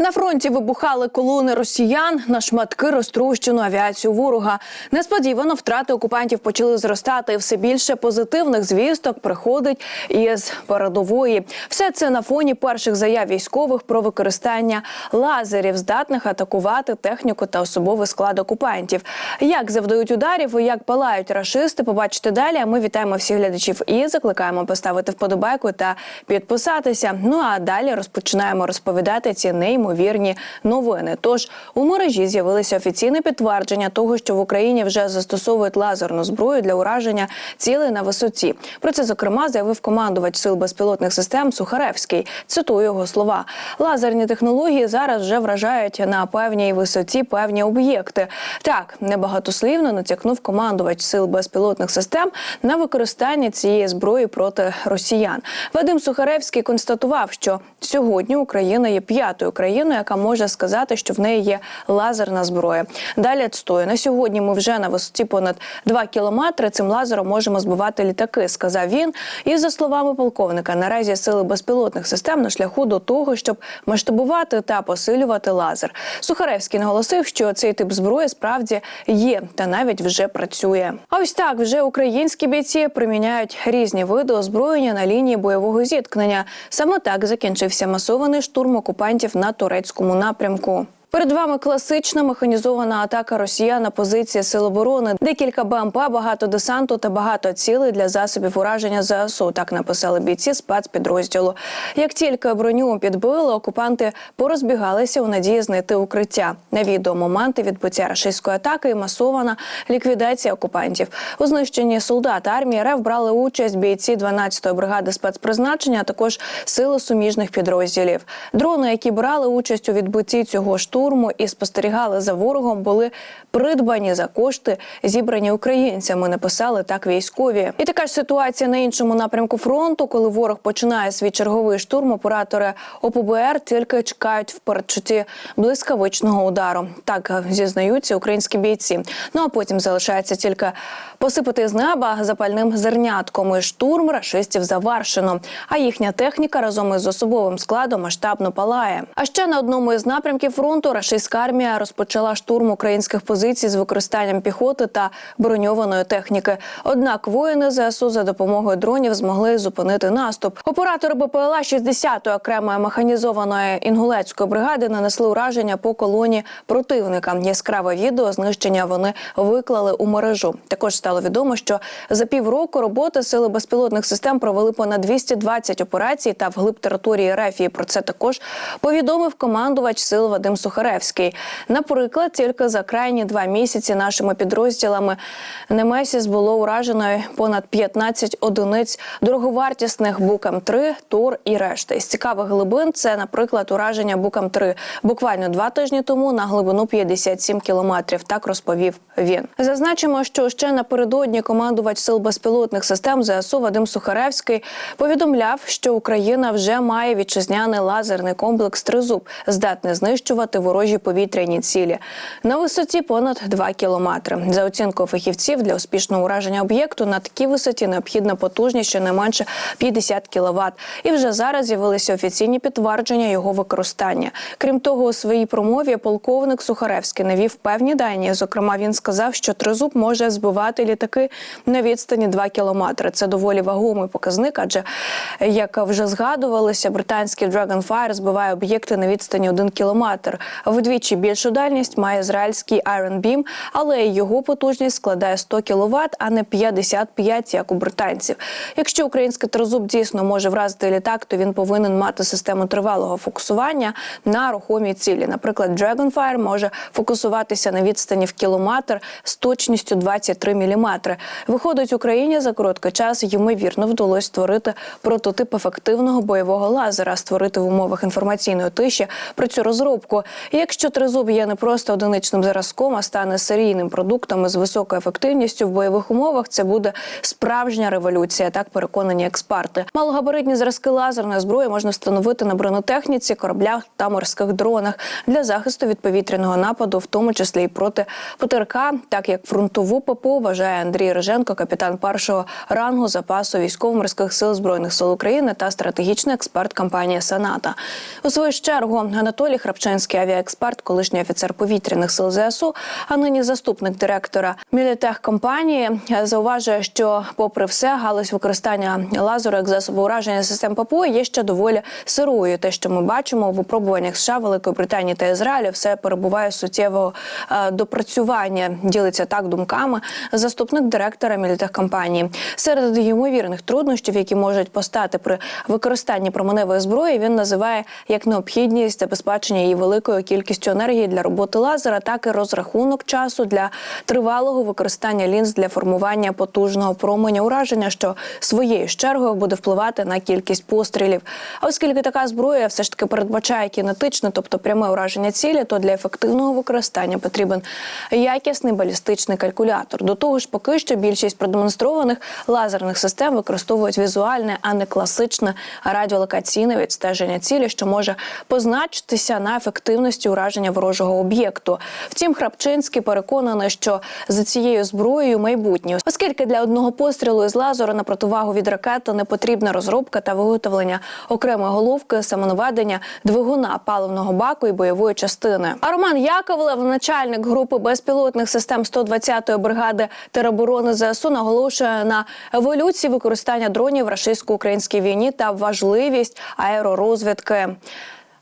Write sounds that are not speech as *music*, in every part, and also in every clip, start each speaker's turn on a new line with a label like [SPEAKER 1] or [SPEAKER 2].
[SPEAKER 1] На фронті вибухали колони росіян на шматки розтрощену авіацію ворога. Несподівано втрати окупантів почали зростати. і Все більше позитивних звісток приходить із передової. Все це на фоні перших заяв військових про використання лазерів, здатних атакувати техніку та особовий склад окупантів. Як завдають ударів і як палають рашисти, побачите далі. Ми вітаємо всіх глядачів і закликаємо поставити вподобайку та підписатися. Ну а далі розпочинаємо розповідати ці неймовірні новини. Тож у мережі з'явилися офіційне підтвердження того, що в Україні вже застосовують лазерну зброю для ураження цілей на висоті. Про це зокрема заявив командувач сил безпілотних систем Сухаревський. Цитую його слова: лазерні технології зараз вже вражають на певній висоті певні об'єкти. Так небагатослівно натякнув командувач сил безпілотних систем на використання цієї зброї проти росіян. Вадим Сухаревський констатував, що сьогодні Україна є п'ятою країною, яка може сказати, що в неї є лазерна зброя. Далі цитую, на сьогодні. Ми вже на висоті понад 2 кілометри цим лазером можемо збивати літаки, сказав він. І за словами полковника, наразі сили безпілотних систем на шляху до того, щоб масштабувати та посилювати лазер. Сухаревський наголосив, що цей тип зброї справді є та навіть вже працює. А ось так вже українські бійці приміняють різні види озброєння на лінії бойового зіткнення. Саме так закінчився масований штурм окупантів на турецькому напрямку. Перед вами класична механізована атака Росія на позиції сил оборони. Декілька БМП, багато десанту та багато цілей для засобів ураження ЗСУ. Так написали бійці спецпідрозділу. Як тільки броню підбили, окупанти порозбігалися у надії знайти укриття. На відео моменти відбиття рашистської атаки і масована ліквідація окупантів. У знищенні солдат армії РФ брали участь бійці 12-ї бригади спецпризначення, а також сили суміжних підрозділів. Дрони, які брали участь у відбитті цього штурму і спостерігали за ворогом, були придбані за кошти, зібрані українцями. Написали так військові. І така ж ситуація на іншому напрямку фронту, коли ворог починає свій черговий штурм, оператори ОПБР тільки чекають в передчутті блискавичного удару. Так зізнаються українські бійці. Ну а потім залишається тільки посипати з неба запальним зернятком. І штурм рашистів завершено. А їхня техніка разом із особовим складом масштабно палає. А ще на одному із напрямків фронту рашистська армія розпочала штурм українських позицій з використанням піхоти та броньованої техніки. Однак воїни ЗСУ за допомогою дронів змогли зупинити наступ. Оператори БПЛА 60-ї окремої механізованої інгулецької бригади нанесли ураження по колоні противника. Яскраве відео знищення вони виклали у мережу. Також стало відомо, що за півроку роботи сили безпілотних систем провели понад 220 операцій та вглиб території РФ. І Про це також повідомив командувач сил Вадим Сухаревський. Наприклад, тільки за крайні два місяці нашими підрозділами Немесіс було уражено понад 15 одиниць дороговартісних букам 3 Тор і решта. Із цікавих глибин це, наприклад, ураження букам 3 буквально два тижні тому на глибину 57 кілометрів. Так розповів він. Зазначимо, що ще напередодні командувач сил безпілотних систем ЗСУ Вадим Сухаревський повідомляв, що Україна вже має вітчизняний лазерний комплекс Тризуб, здатний знищувати ворожі повітряні цілі на висоті понад 2 кілометри. За оцінкою фахівців для успішного ураження об'єкту на такій висоті необхідна потужність щонайменше 50 кВт. І вже зараз з'явилися офіційні підтвердження його використання. Крім того, у своїй промові полковник Сухаревський навів певні дані. Зокрема, він сказав, що тризуб може збивати літаки на відстані 2 кілометри. Це доволі вагомий показник, адже як вже згадувалося, британський Dragonfire збиває об'єкти на відстані 1 кілометр. Вдвічі більшу дальність має ізраїльський Iron Beam, але його потужність складає 100 кВт, а не 55, як у британців. Якщо український тризуб дійсно може вразити літак, то він повинен мати систему тривалого фокусування на рухомій цілі. Наприклад, Dragonfire може фокусуватися на відстані в кілометр з точністю 23 мм. Виходить, Україні за короткий час ймовірно вдалося створити прототип ефективного бойового лазера, створити в умовах інформаційної тиші про цю розробку. Якщо тризуб є не просто одиничним зразком, а стане серійним продуктом із високою ефективністю в бойових умовах, це буде справжня революція. Так переконані експерти. Малогабаритні зразки лазерної зброї можна встановити на бронетехніці, кораблях та морських дронах для захисту від повітряного нападу, в тому числі і проти ПТРК, так як фронтову ППО вважає Андрій Риженко, капітан першого рангу запасу військово-морських сил збройних сил України та стратегічний експерт компанії Саната. У свою чергу Анатолій Храпчинський, авіаексперт, колишній офіцер повітряних сил ЗСУ, а нині заступник директора Мілітех компанії, зауважує, що, попри все, галузь використання лазеру як засобу ураження систем ППО є ще доволі сирою. Те, що ми бачимо в випробуваннях США, Великої Британії та Ізраїлю, все перебуває суттєвого е, допрацювання. Ділиться так думками заступник директора мілітехкомпанії. Серед ймовірних труднощів, які можуть постати при використанні променевої зброї, він називає як необхідність забезпечення її великою кількістю енергії для роботи лазера, так і розрахунок часу для тривалого використання лінз для формування потужного променя ураження, що своєю чергою буде впливати на кількість пострілів. А оскільки така зброя все ж таки передбачає кінетичне, тобто пряме ураження цілі, то для ефективного використання потрібен якісний балістичний калькулятор. До того ж, поки що більшість продемонстрованих лазерних систем використовують візуальне, а не класичне радіолокаційне відстеження цілі, що може позначитися на ефективності ураження ворожого об'єкту. Втім, Храпчинський переконаний, що за цією зброєю майбутнє, оскільки для одного пострілу із лазера на противагу від ракети не потрібна розробка та виготовлення окремої головки, самонаведення двигуна паливного баку і бойової частини. А Роман Яковлев, начальник групи безпілотних систем 120-ї бригади тероборони ЗСУ, наголошує на еволюції використання дронів в рашистсько-українській війні та важливість аеророзвідки.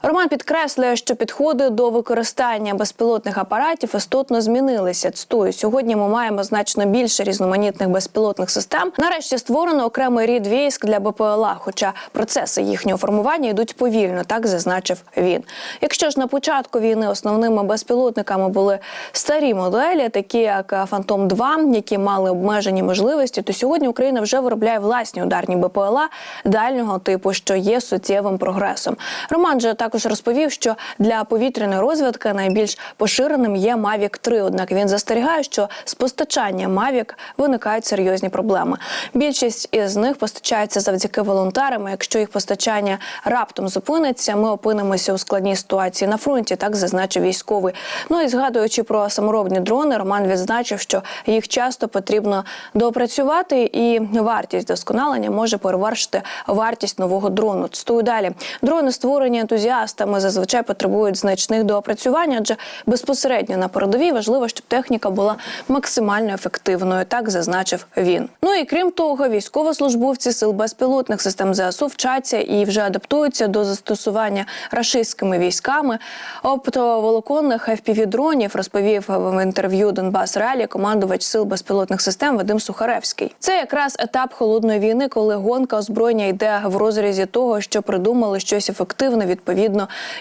[SPEAKER 1] Роман підкреслює, що підходи до використання безпілотних апаратів істотно змінилися. Цитую, сьогодні ми маємо значно більше різноманітних безпілотних систем. Нарешті створено окремий рід військ для БПЛА, хоча процеси їхнього формування йдуть повільно, так зазначив він. Якщо ж на початку війни основними безпілотниками були старі моделі, такі як Фантом 2 які мали обмежені можливості, то сьогодні Україна вже виробляє власні ударні БПЛА дальнього типу, що є суттєвим прогресом. Роман же також розповів, що для повітряної розвідки найбільш поширеним є Mavic 3 Однак він застерігає, що з постачанням Mavic виникають серйозні проблеми. Більшість із них постачається завдяки волонтерам. Якщо їх постачання раптом зупиниться, ми опинимося у складній ситуації на фронті. Так зазначив військовий. Ну і згадуючи про саморобні дрони, Роман відзначив, що їх часто потрібно доопрацювати, і вартість досконалення може перевершити вартість нового дрону. Цитую далі. Дрони створені ентузіастами зазвичай потребують значних доопрацювань, адже безпосередньо на передовій важливо, щоб техніка була максимально ефективною. Так зазначив він. Ну і крім того, військовослужбовці сил безпілотних систем ЗСУ вчаться і вже адаптуються до застосування рашистськими військами оптоволоконних FPV-дронів, розповів в інтерв'ю Донбас Ралі командувач сил безпілотних систем Вадим Сухаревський. Це якраз етап холодної війни, коли гонка озброєння йде в розрізі того, що придумали щось ефективне. Відповідно,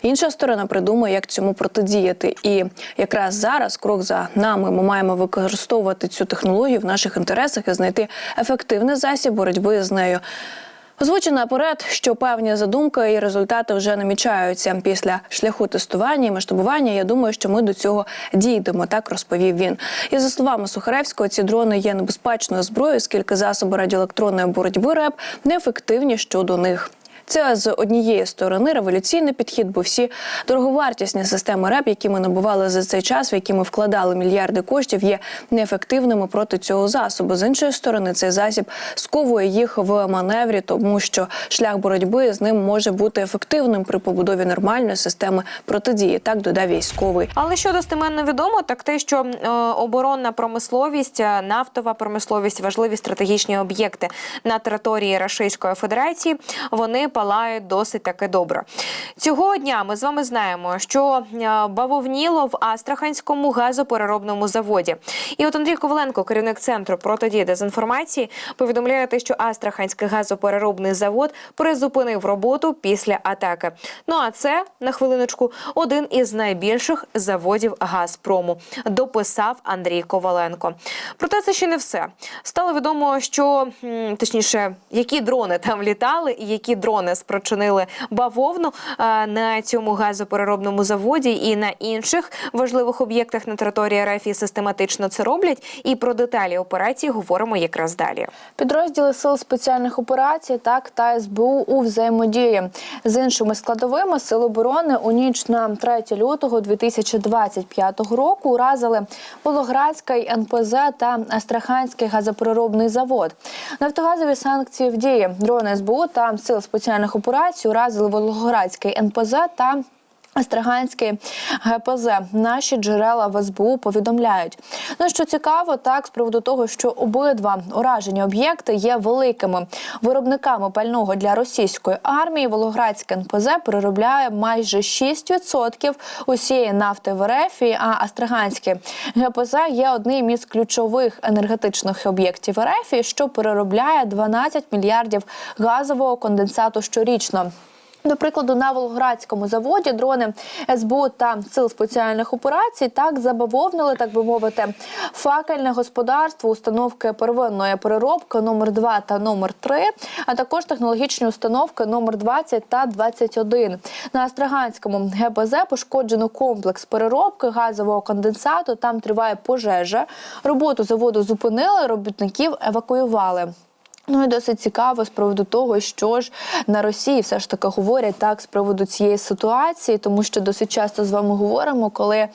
[SPEAKER 1] інша сторона придумає, як цьому протидіяти. І якраз зараз, крок за нами, ми маємо використовувати цю технологію в наших інтересах і знайти ефективний засіб боротьби з нею. Озвучено наперед, що певні задумки і результати вже намічаються після шляху тестування і масштабування. Я думаю, що ми до цього дійдемо. Так розповів він. І за словами Сухаревського, ці дрони є небезпечною зброєю, оскільки засоби радіоелектронної боротьби РЕП неефективні щодо них. Це з однієї сторони революційний підхід, бо всі дороговартісні системи РЕП, які ми набували за цей час, в які ми вкладали мільярди коштів, є неефективними проти цього засобу. З іншої сторони, цей засіб сковує їх в маневрі, тому що шлях боротьби з ним може бути ефективним при побудові нормальної системи протидії. Так додав військовий.
[SPEAKER 2] Але що достеменно відомо, так те, що е, оборонна промисловість, е, нафтова промисловість, важливі стратегічні об'єкти на території Російської Федерації, вони палають досить таки добре. Цього дня ми з вами знаємо, що е, бавовніло в Астраханському газопереробному заводі. І от Андрій Коваленко, керівник центру протидії дезінформації, повідомляє те, що Астраханський газопереробний завод призупинив роботу після атаки. Ну а це на хвилиночку один із найбільших заводів Газпрому. Дописав Андрій Коваленко. Проте це ще не все. Стало відомо, що точніше, які дрони там літали і які дрони дрони спричинили бавовну е, на цьому газопереробному заводі і на інших важливих об'єктах на території РФ і систематично це роблять. І про деталі операції говоримо якраз далі.
[SPEAKER 3] Підрозділи сил спеціальних операцій так та СБУ у взаємодії з іншими складовими сил оборони у ніч на 3 лютого 2025 року уразили Волоградський НПЗ та Астраханський газопереробний завод. Нафтогазові санкції в дії дрони СБУ та сил спеціальних операцій уразили Волгоградський НПЗ та Астраганський ГПЗ. Наші джерела в СБУ повідомляють. Ну що цікаво, так з приводу того, що обидва уражені об'єкти є великими виробниками пального для російської армії. Волоградське НПЗ переробляє майже 6% усієї нафти в РФ, а Астраганське ГПЗ є одним із ключових енергетичних об'єктів РФ, що переробляє 12 мільярдів газового конденсату щорічно. До прикладу, на Волгоградському заводі дрони СБУ та сил спеціальних операцій так забавовнили, так би мовити, факельне господарство, установки первинної переробки номер 2 та номер 3, а також технологічні установки номер 20 та 21. На Астраганському ГПЗ пошкоджено комплекс переробки газового конденсату. Там триває пожежа. Роботу заводу зупинили, робітників евакуювали. Ну і досить цікаво з приводу того, що ж на Росії все ж таки говорять так з приводу цієї ситуації, тому що досить часто з вами говоримо, коли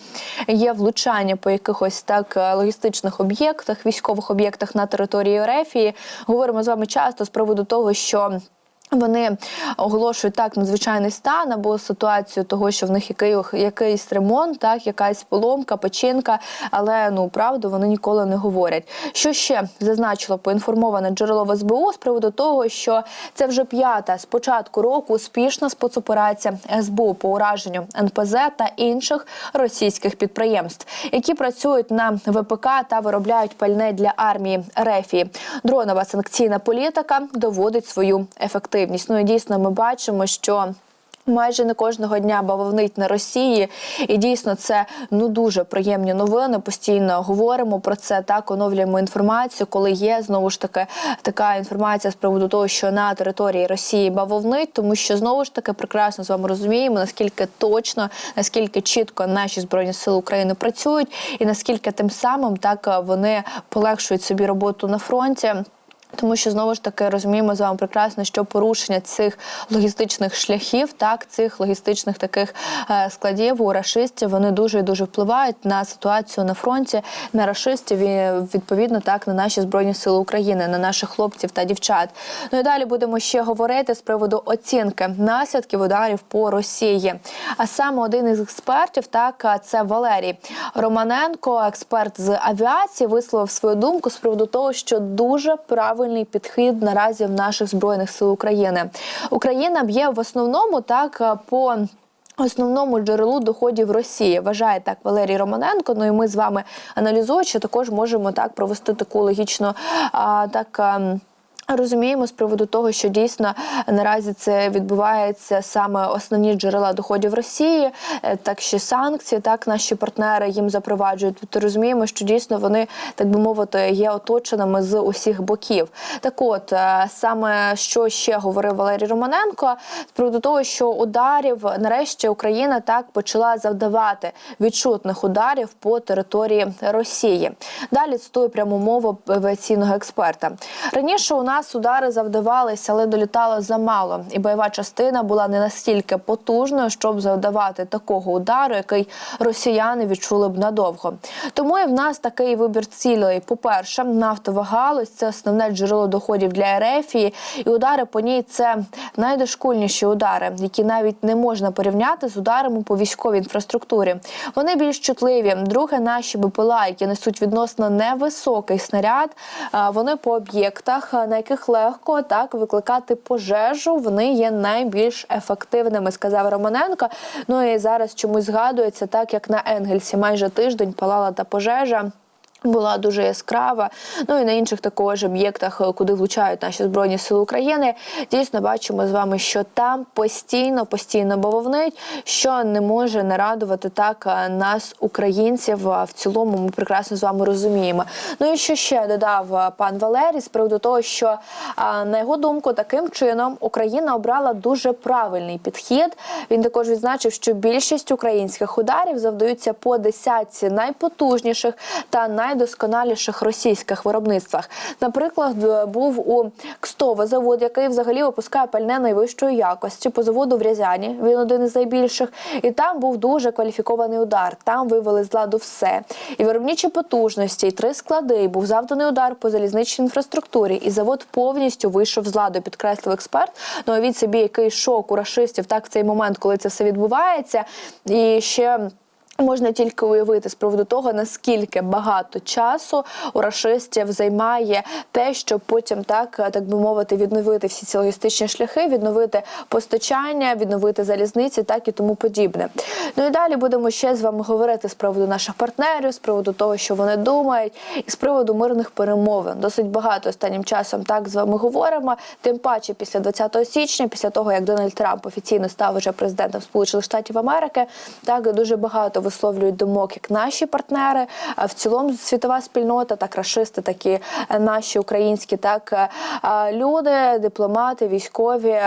[SPEAKER 3] є влучання по якихось так е, логістичних об'єктах, військових об'єктах на території Ерефії. Говоримо з вами часто з приводу того, що. Вони оголошують так надзвичайний стан або ситуацію того, що в них який, якийсь ремонт, так якась поломка, печінка, але ну правду вони ніколи не говорять. Що ще зазначило поінформоване джерело в СБУ з приводу того, що це вже п'ята з початку року успішна спецоперація СБУ по ураженню НПЗ та інших російських підприємств, які працюють на ВПК та виробляють пальне для армії Рефії. Дронова санкційна політика доводить свою ефективність. Ну і дійсно ми бачимо, що. Майже не кожного дня бавовнить на Росії, і дійсно це ну дуже приємні новини. Постійно говоримо про це. Так оновлюємо інформацію, коли є знову ж таки така інформація з приводу того, що на території Росії бавовнить, тому що знову ж таки прекрасно з вами розуміємо, наскільки точно, наскільки чітко наші збройні сили України працюють, і наскільки тим самим так вони полегшують собі роботу на фронті. Тому що знову ж таки розуміємо з вами прекрасно, що порушення цих логістичних шляхів, так цих логістичних таких е, складів у рашистів, вони дуже і дуже впливають на ситуацію на фронті, на рашистів і відповідно так на наші збройні сили України, на наших хлопців та дівчат. Ну і далі будемо ще говорити з приводу оцінки наслідків ударів по Росії. А саме один із експертів, так це Валерій Романенко, експерт з авіації, висловив свою думку з приводу того, що дуже правильний підхід наразі в наших збройних сил України. Україна б'є в основному так по. Основному джерелу доходів Росії вважає так Валерій Романенко. Ну і ми з вами аналізуючи, також можемо так провести таку логічну а, так. Розуміємо з приводу того, що дійсно наразі це відбувається саме основні джерела доходів Росії, е, так ще санкції, так наші партнери їм запроваджують. Тобто розуміємо, що дійсно вони, так би мовити, є оточеними з усіх боків. Так, от е, саме що ще говорив Валерій Романенко, з приводу того, що ударів нарешті Україна так почала завдавати відчутних ударів по території Росії. Далі цитую пряму мову авіаційного експерта. Раніше у нас удари завдавалися, але долітало замало, і бойова частина була не настільки потужною, щоб завдавати такого удару, який росіяни відчули б надовго. Тому і в нас такий вибір цілей. По перше, нафтова галузь це основне джерело доходів для Ерефії, і удари по ній це найдошкульніші удари, які навіть не можна порівняти з ударами по військовій інфраструктурі. Вони більш чутливі. Друге, наші БПЛА, які несуть відносно невисокий снаряд. Вони по об'єктах, на яких легко так викликати пожежу. Вони є найбільш ефективними, сказав Романенко. Ну і зараз чомусь згадується, так як на Енгельсі майже тиждень палала та пожежа. Була дуже яскрава. Ну і на інших також об'єктах, е, куди влучають наші збройні сили України. Дійсно бачимо з вами, що там постійно, постійно бавовнить, що не може не радувати так е, нас, українців. В цілому ми прекрасно з вами розуміємо. Ну і що ще додав е, пан Валерій з приводу того, що на його думку, таким чином Україна обрала дуже правильний підхід. Він також відзначив, що більшість українських ударів завдаються по десятці найпотужніших та найдосконаліших російських виробництвах. Наприклад, е, був у Кстово завод, який взагалі випускає пальне найвищої якості. По заводу в Рязані він один із найбільших, і там був дуже кваліфікований удар. Там вивели з ладу все. І виробничі потужності, і три склади. І був завданий удар по залізничній інфраструктурі, і завод повністю вийшов з ладу, підкреслив експерт. Ну а від собі який шок у рашистів так в цей момент, коли це все відбувається, і ще. Можна тільки уявити з приводу того, наскільки багато часу у рашистів займає те, щоб потім так, так би мовити, відновити всі ці логістичні шляхи, відновити постачання, відновити залізниці, так і тому подібне. Ну і далі будемо ще з вами говорити з приводу наших партнерів, з приводу того, що вони думають, і з приводу мирних перемовин. Досить багато останнім часом так з вами говоримо. Тим паче після 20 січня, після того як Дональд Трамп офіційно став вже президентом Сполучених Штатів Америки, так дуже багато висловлюють думок як наші партнери, в цілому світова спільнота, так рашисти, так і е, наші українські так е, е, люди, дипломати, військові.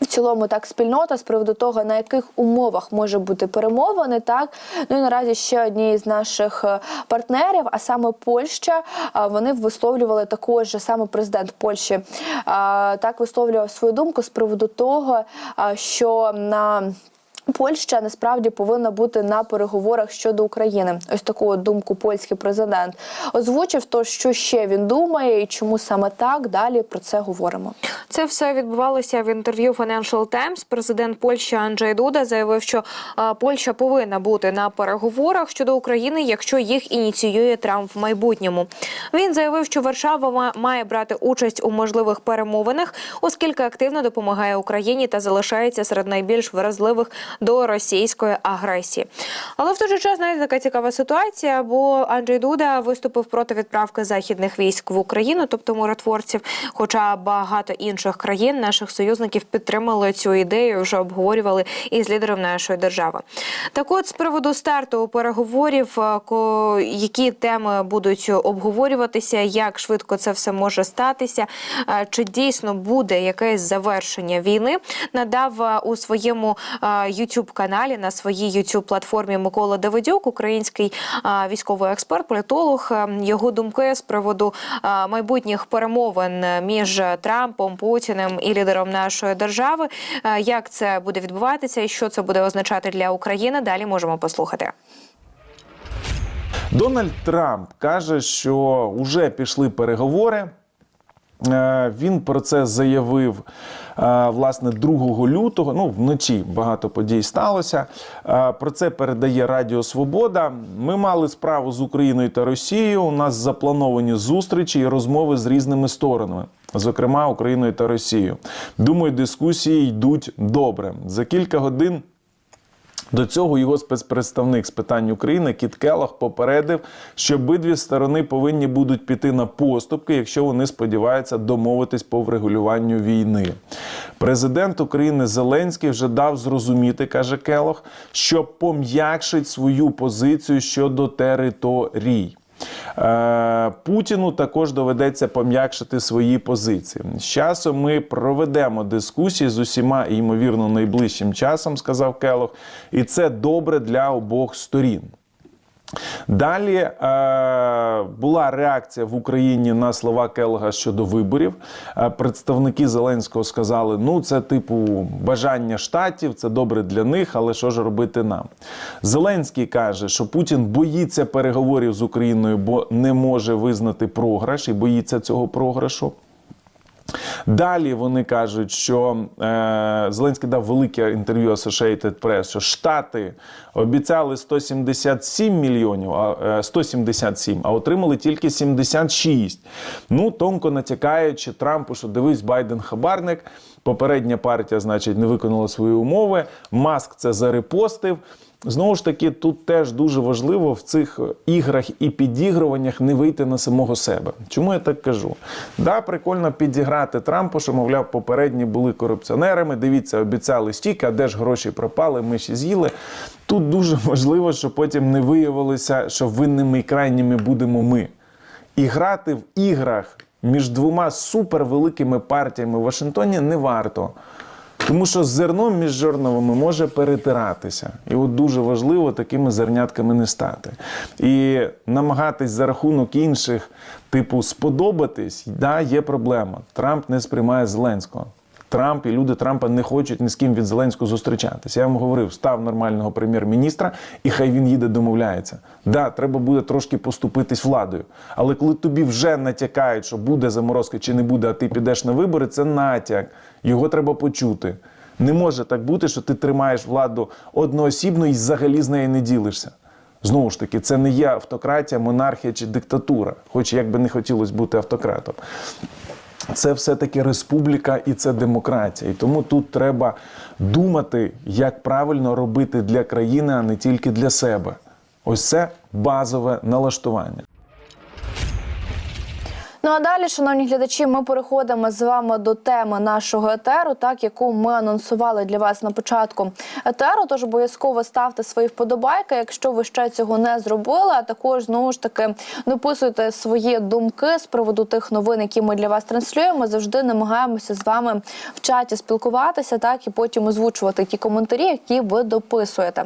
[SPEAKER 3] В цілому так спільнота з приводу того, на яких умовах може бути перемовини, так ну і наразі ще одні з наших партнерів, а саме Польща, вони висловлювали також саме президент Польщі, так висловлював свою думку з приводу того, що на Польща насправді повинна бути на переговорах щодо України. Ось таку думку польський президент озвучив. То що ще він думає, і чому саме так далі про це говоримо.
[SPEAKER 2] Це все відбувалося в інтерв'ю Financial Times. Президент Польщі Анджей Дуда заявив, що Польща повинна бути на переговорах щодо України, якщо їх ініціює Трамп в майбутньому. Він заявив, що Варшава має брати участь у можливих перемовинах, оскільки активно допомагає Україні та залишається серед найбільш вразливих до російської агресії. Але в той же час знаєте, така цікава ситуація, бо Анджей Дуда виступив проти відправки західних військ в Україну, тобто миротворців. Хоча багато інших країн, наших союзників, підтримали цю ідею, вже обговорювали із лідером нашої держави. Так, от з приводу старту переговорів, е, які теми будуть обговорюватися, як швидко це все може статися, е, чи дійсно буде якесь завершення війни, надав е, у своєму youtube каналі на своїй youtube платформі Микола Давидюк, український військовий експерт, політолог. Е, Його думки з приводу майбутніх перемовин між Трампом, Путіним і лідером нашої держави. Е, Як це буде відбуватися і що це буде означати для України? Далі можемо послухати.
[SPEAKER 4] Дональд Трамп каже, що вже пішли переговори. Е, Він про це заявив е, власне 2 лютого. Ну вночі багато подій сталося. Е, Про це передає Радіо Свобода. Ми мали справу з Україною та Росією. У нас заплановані зустрічі і розмови з різними сторонами. Зокрема, Україною та Росією. Думаю, дискусії йдуть добре. За кілька годин до цього його спецпредставник з питань України Кіт Келах попередив, що обидві сторони повинні будуть піти на поступки, якщо вони сподіваються домовитись по врегулюванню війни. Президент України Зеленський вже дав зрозуміти, каже Келох, що пом'якшить свою позицію щодо територій. Е, Путіну також доведеться пом'якшити свої позиції. З часом ми проведемо дискусії з усіма ймовірно найближчим часом, сказав Келох, і це добре для обох сторін. Далі е, була реакція в Україні на слова Келга щодо виборів. Е, представники Зеленського сказали: ну це типу бажання штатів, це добре для них, але що ж робити нам? Зеленський каже, що Путін боїться переговорів з Україною, бо не може визнати програш і боїться цього програшу. Далі вони кажуть, що е, Зеленський дав велике інтерв'ю Associated Press, що Штати обіцяли 177 мільйонів, а е, 177, а отримали тільки 76. Ну, тонко натякаючи Трампу, що дивись, Байден хабарник. Попередня партія, значить, не виконала свої умови. Маск це зарепостив. Знову ж таки, тут теж дуже важливо в цих іграх і підігруваннях не вийти на самого себе. Чому я так кажу? Да, прикольно підіграти Трампу, що, мовляв, попередні були корупціонерами. Дивіться, обіцяли стільки, а де ж гроші пропали, ми ще з'їли. Тут дуже *laughs* важливо, щоб потім не виявилося, що винними і крайніми будемо ми. І грати в іграх між двома супервеликими партіями в Вашингтоні не варто. Тому що зерно між жорновими може перетиратися. І от дуже важливо такими зернятками не стати. І намагатись за рахунок інших, типу, сподобатись, да, є проблема. Трамп не сприймає Зеленського. Трамп і люди Трампа не хочуть ні з ким від Зеленського зустрічатися. Я вам говорив, став нормального прем'єр-міністра, і хай він їде домовляється. Да, треба буде трошки поступитись владою. Але коли тобі вже натякають, що буде заморозка чи не буде, а ти підеш на вибори, це натяк. Його треба почути. Не може так бути, що ти тримаєш владу одноосібно і взагалі з нею не ділишся. Знову ж таки, це не є автократія, монархія чи диктатура, хоч як би не хотілося бути автократом. Це все-таки республіка і це демократія. І тому тут треба думати, як правильно робити для країни, а не тільки для себе. Ось це базове налаштування.
[SPEAKER 3] Ну а далі, шановні глядачі, ми переходимо з вами до теми нашого етеру, так яку ми анонсували для вас на початку етеру. Тож обов'язково ставте свої вподобайки, якщо ви ще цього не зробили. А також знову ж таки написуйте свої думки з приводу тих новин, які ми для вас транслюємо. Завжди намагаємося з вами в чаті спілкуватися, так і потім озвучувати ті коментарі, які ви дописуєте.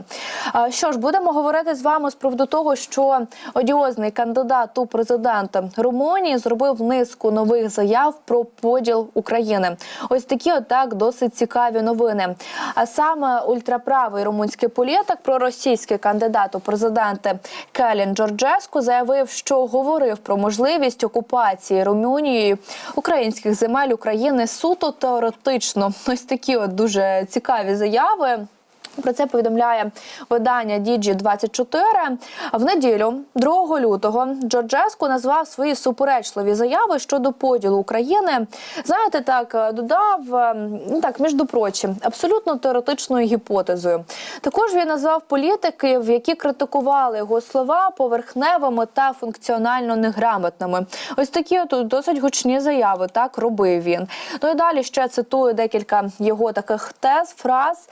[SPEAKER 3] Що ж, будемо говорити з вами з приводу того, що одіозний кандидат у президенти Румунії зробив низку нових заяв про поділ України. Ось такі отак досить цікаві новини. А саме ультраправий румунський політик, проросійський кандидат у президенти Келін Джорджеску заявив, що говорив про можливість окупації Румунією українських земель України суто теоретично. Ось такі от дуже цікаві заяви. Про це повідомляє видання Діджі 24 В неділю, 2 лютого, Джорджеску назвав свої суперечливі заяви щодо поділу України. Знаєте, так додав е, ну так, між прочим, абсолютно теоретичною гіпотезою. Також він назвав політиків, які критикували його слова поверхневими та функціонально неграмотними. Ось такі от досить гучні заяви. Так робив він. Ну і далі ще цитую декілька його таких тез, фраз.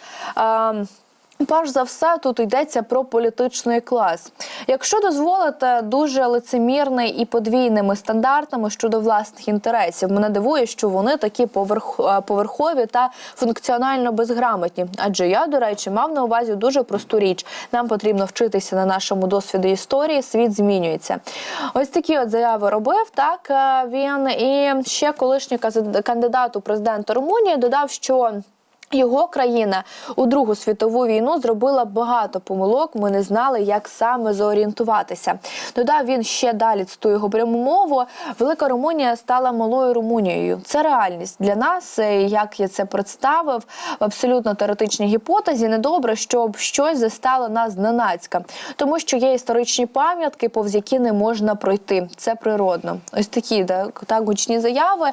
[SPEAKER 3] Ем, Перш за все, тут йдеться про політичний клас. Якщо дозволите дуже лицемірний і подвійними стандартами щодо власних інтересів, мене дивує, що вони такі поверх, е, поверхові та функціонально безграмотні. Адже я, до речі, мав на увазі дуже просту річ. Нам потрібно вчитися на нашому досвіді історії. Світ змінюється. Ось такі от заяви робив. Так е, він і ще колишній кандидат у президента Румунії додав, що. Його країна у Другу світову війну зробила багато помилок. Ми не знали, як саме зорієнтуватися. Додав він ще далі цитую його пряму мову. Велика Румунія стала малою Румунією. Це реальність для нас. е, Як я це представив в абсолютно теоретичній гіпотезі. Недобре, щоб щось застало нас зненацька, тому що є історичні пам'ятки, повз які не можна пройти. Це природно. Ось такі так гучні заяви.